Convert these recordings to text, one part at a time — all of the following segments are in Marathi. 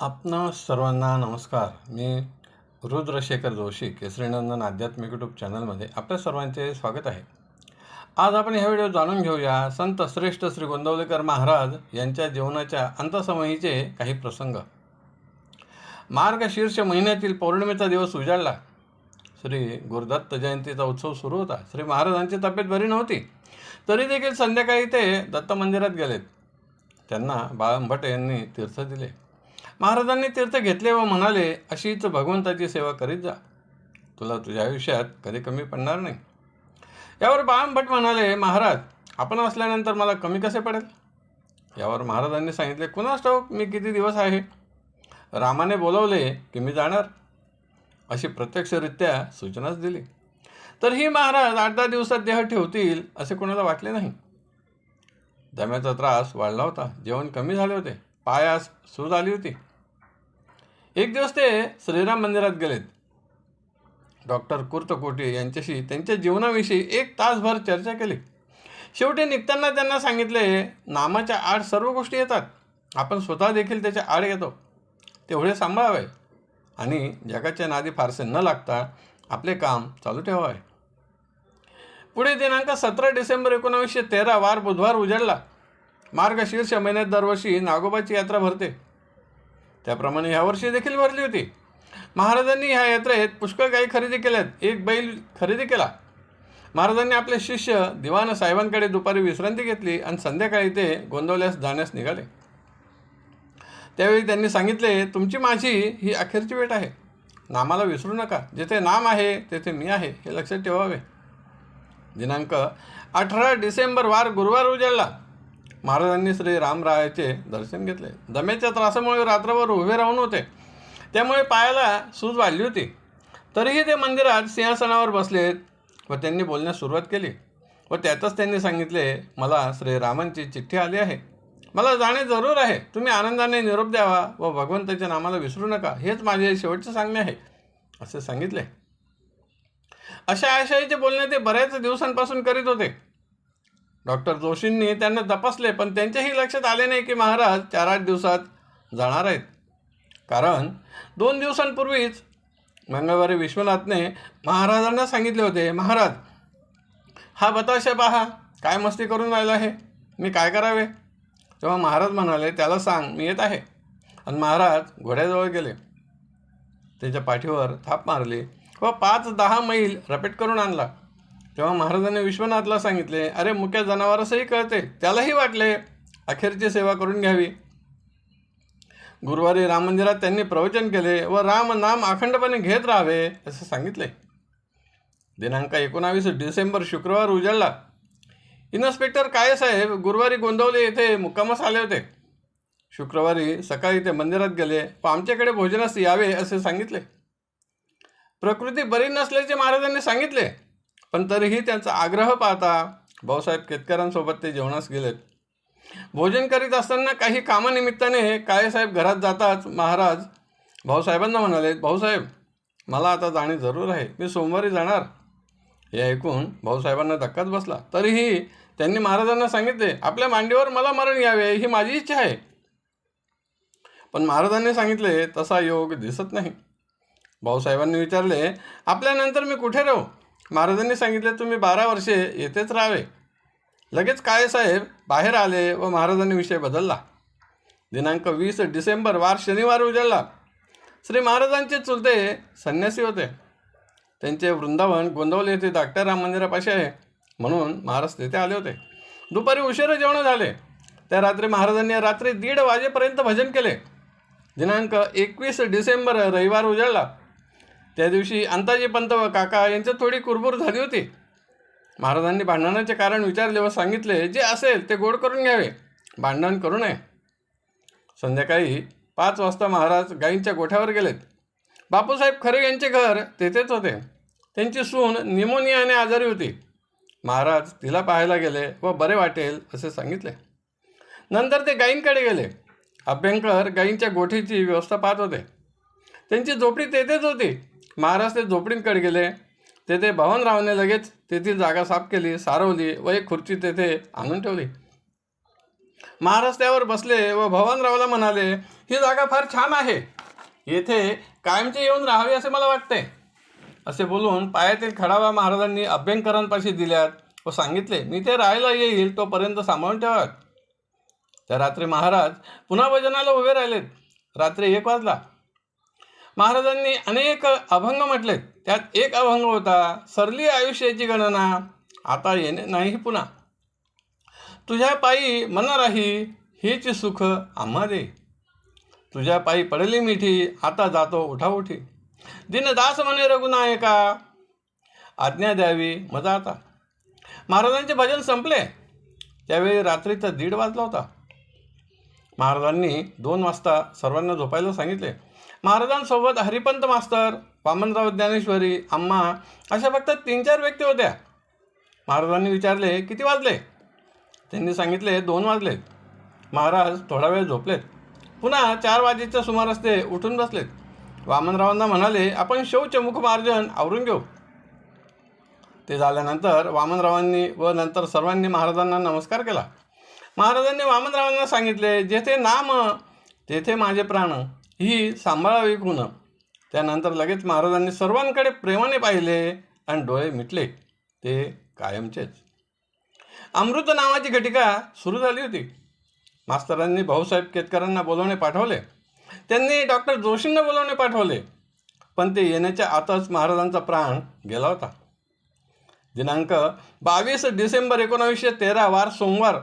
आपणा सर्वांना नमस्कार. मी रुद्रशेखर जोशी केसरीनंदन आध्यात्मिक यूट्यूब चॅनलमध्ये आपल्या सर्वांचे स्वागत आहे. आज आपण ह्या व्हिडिओ जाणून घेऊया संत श्रेष्ठ श्री गोंदवलेकर महाराज यांच्या जीवनाच्या अंतसमयीचे काही प्रसंग. मार्गशीर्ष महिन्यातील पौर्णिमेचा दिवस उजाडला. श्री गुरुदत्त जयंतीचा उत्सव सुरू होता. श्री महाराजांची तब्येत बरी नव्हती. तरी देखील संध्याकाळी ते दत्त मंदिरात गेलेत. त्यांना बाळंभट यांनी तीर्थ दिले. महाराजांनी तीर्थ घेतले व म्हणाले अशीच भगवंताची सेवा करीत जा. तुला तुझ्या आयुष्यात कधी कमी पडणार नाही. यावर बाळंभट म्हणाले महाराज आपण असल्यानंतर मला कमी कसे पडेल? यावर महाराजांनी सांगितले कुणास ठाऊक मी किती दिवस आहे? रामाने बोलवले की मी जाणार. अशी प्रत्यक्षरित्या सूचनाच दिली. तर ही महाराज आठ दहा दिवसात देह ठेवतील असे कोणाला वाटले नाही. दम्याचा त्रास वाढला होता. जेवण कमी झाले होते. पायास सूज आली होती. एक दिवस ते श्रीराम मंदिरात गेलेत. डॉक्टर कुर्तकोटे यांच्याशी त्यांच्या जीवनाविषयी एक तासभर चर्चा केली. शेवटी निघताना त्यांना सांगितले नामाच्या आड सर्व गोष्टी येतात. आपण स्वतः देखील त्याच्या आड येतो. तेवढे सांभाळावे. आणि जगाच्या नादी फारसे न लागता आपले काम चालू ठेवावे. पुढे दिनांक सतरा डिसेंबर एकोणावीसशे तेरा वार बुधवार उजाडला. मार्गशीर्ष महिन्यात दरवर्षी नागोबाची यात्रा भरते. त्याप्रमाणे यावर्षी देखील भरली होती. महाराजांनी ह्या यात्रेत पुष्कळ काही खरेदी केल्यात. एक बैल खरेदी केला. महाराजांनी आपले शिष्य दिवाण साहेबांकडे दुपारी विश्रांती घेतली आणि संध्याकाळी ते गोंदवल्यास जाण्यास निघाले. त्यावेळी त्यांनी सांगितले तुमची माझी ही अखेरची भेट आहे. नामाला विसरू नका. जेथे नाम आहे तेथे मी आहे. हे लक्षात ठेवावे. दिनांक अठरा डिसेंबर वार गुरुवार उजाडला. महाराजांनी श्री रामरायाचे दर्शन घेतले. दम्याच्या त्रासामुळे रात्रभर उभे राहून होते. त्यामुळे पायाला सूज वाढली होती. तरीही ते मंदिरात सिंहासनावर बसलेत व त्यांनी बोलण्यास सुरुवात केली व त्यातच त्यांनी सांगितले मला श्री रामांची चिठ्ठी आली आहे. मला जाणे जरूर आहे. तुम्ही आनंदाने निरोप द्यावा व भगवंताच्या नामाला विसरू नका. हेच माझे शेवटचे सांगणे आहे. असे सांगितले. अशा आशयाचे बोलणे ते बऱ्याच दिवसांपासून करीत होते. डॉक्टर जोशींनी त्यांना तपासले पण त्यांच्याही लक्षात आले नाही की महाराज चार आठ दिवसात जाणार आहेत. कारण दोन दिवसांपूर्वीच मंगळवारी विश्वनाथने महाराजांना सांगितले होते महाराज हा बताशा पहा काय मस्ती करून राहिला आहे? मी काय करावे? तेव्हा महाराज म्हणाले त्याला सांग मी येत आहे. आणि महाराज घोड्याजवळ गेले. त्याच्या पाठीवर थाप मारली व पाच दहा मैल रपेट करून आणला. तेव्हा महाराजांनी विश्वनाथला सांगितले अरे मुक्या जनावरासही कळते त्यालाही वाटले अखेरची सेवा करून घ्यावी. गुरुवारी राम मंदिरात त्यांनी प्रवचन केले व राम नाम अखंडपणे घेत राहावे असे सांगितले दिनांक एकोणावीस डिसेंबर शुक्रवार उजळला. इन्स्पेक्टर कायसाहेब गुरुवारी गोंदवले येथे मुक्कामास आले होते. शुक्रवारी सकाळी ते मंदिरात गेले व आमच्याकडे भोजनास यावे असे सांगितले. प्रकृती बरी नसल्याचे महाराजांनी सांगितले. पण तरीही त्यांचा आग्रह पाहता भाऊसाहेब केतकरांसोबत ते जेवणास गेलेत. भोजन करीत असताना काही कामानिमित्ताने काळेसाहेब घरात जाताच महाराज भाऊसाहेबांना म्हणाले भाऊसाहेब मला आता जाणे जरूर आहे. मी सोमवारी जाणार. हे ऐकून भाऊसाहेबांना धक्काच बसला. तरीही त्यांनी महाराजांना सांगितले आपल्या मांडीवर मला मरण यावे ही माझी इच्छा आहे. पण महाराजांनी सांगितले तसा योग दिसत नाही. भाऊसाहेबांनी विचारले आपल्यानंतर मी कुठे राहू? महाराजांनी सांगितले तुम्ही बारा वर्षे येथेच राहावे. लगेच काळेसाहेब बाहेर आले व महाराजांनी विषय बदलला. दिनांक वीस डिसेंबर वार शनिवार उजळला. श्री महाराजांचे चुलते संन्यासी होते. त्यांचे वृंदावन गोंदवले येथे धाकट्या राम मंदिरापाशी आहे. म्हणून महाराज तेथे आले होते. दुपारी उशिरा जेवण झाले. त्या रात्री महाराजांनी रात्री दीड वाजेपर्यंत भजन केले. दिनांक एकवीस डिसेंबर रविवार उजळला. त्या दिवशी अंताजी पंत व काका यांच्यात थोडी कुरबुर झाली होती. महाराजांनी भांडणाचे कारण विचारले व सांगितले जे असेल ते गोड करून घ्यावे. भांडण करू नये. संध्याकाळी पाच वाजता महाराज गाईंच्या गोठ्यावर गेलेत. बापूसाहेब खरे यांचे घर तेथेच होते. त्यांची सून निमोनियाने आजारी होती. महाराज तिला पाहायला गेले व बरे वाटेल असे सांगितले. नंतर ते गायींकडे गेले. अभ्यंकर गायींच्या गोठीची व्यवस्था पाहत होते. त्यांची झोपडी तेथेच होती. महाराज ते झोपडींकडे गेले. तेथे भवनरावने लगेच तेथील जागा साफ केली सारवली व एक खुर्ची तेथे आणून ठेवली. महाराज त्यावर बसले व भवनरावला म्हणाले ही जागा फार छान आहे. येथे कायमचे येऊन राहावे असे मला वाटते. असे बोलून पायातील खडावा महाराजांनी अभ्यंकरांपाशी दिल्यात व सांगितले मी ते राहायला येईल तोपर्यंत सांभाळून ठेवात त्या रात्री महाराज पुन्हा भजनाला उभे राहिलेत. रात्री एक वाजला. महाराजांनी अनेक अभंग म्हटलेत त्यात एक अभंग होता सरली आयुष्याची गणना. आता येणे नाही पुन्हा. तुझ्या पायी मन राही हेच सुख आम्हा दे तुझ्या पायी पडली मिठी आता जातो उठाउठी. दिनदास म्हणे रघुनायका आज्ञा द्यावी मजा आता. महाराजांचे भजन संपले. त्यावेळी रात्रीचा दीड वाजला होता. महाराजांनी दोन वाजता सर्वांना झोपायला सांगितले. महाराजांसोबत हरिपंत मास्तर वामनराव ज्ञानेश्वरी अम्मा अशा फक्त तीन चार व्यक्ती होत्या. महाराजांनी विचारले किती वाजले? त्यांनी सांगितले दोन वाजले महाराज थोडा वेळ झोपलेत. पुन्हा चार वाजेच्या सुमारास ते उठून बसलेत. वामनरावांना म्हणाले आपण शौचमुख मुखमार्जन आवरून घेऊ. ते झाल्यानंतर वामनरावांनी व नंतर सर्वांनी महाराजांना नमस्कार केला. महाराजांनी वामनरावांना सांगितले जेथे नाम तेथे माझे प्राण ही सांभाळावी गुण त्यानंतर लगेच महाराजांनी सर्वांकडे प्रेमाने पाहिले आणि डोळे मिटले. ते कायमचेच. अमृत नावाची घटिका सुरू झाली होती. मास्तरांनी भाऊसाहेब केतकरांना बोलवणे पाठवले. त्यांनी डॉक्टर जोशींना बोलवणे पाठवले. पण ते येण्याच्या आताच महाराजांचा प्राण गेला होता. दिनांक बावीस डिसेंबर एकोणावीसशे तेरा वार सोमवार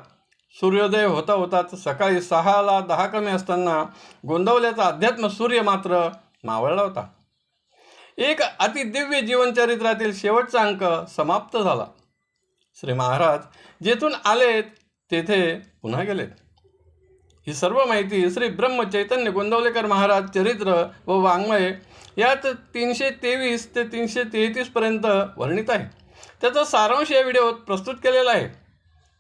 सूर्योदय होता होताच सकाळी सहाला दहा कमी असताना गोंदवल्याचा अध्यात्म सूर्य मात्र मावळला होता. एक अतिदिव्य जीवनचरित्रातील शेवटचा अंक समाप्त झाला. श्री महाराज जेथून आलेत तेथे पुन्हा गेलेत. ही सर्व माहिती श्री ब्रह्म चैतन्य गोंदवलेकर महाराज चरित्र व वाङ्मय यात तीनशे तेवीस ते तीनशे तेहतीसपर्यंत वर्णित आहे. त्याचा सारांश या व्हिडिओत प्रस्तुत केलेला आहे.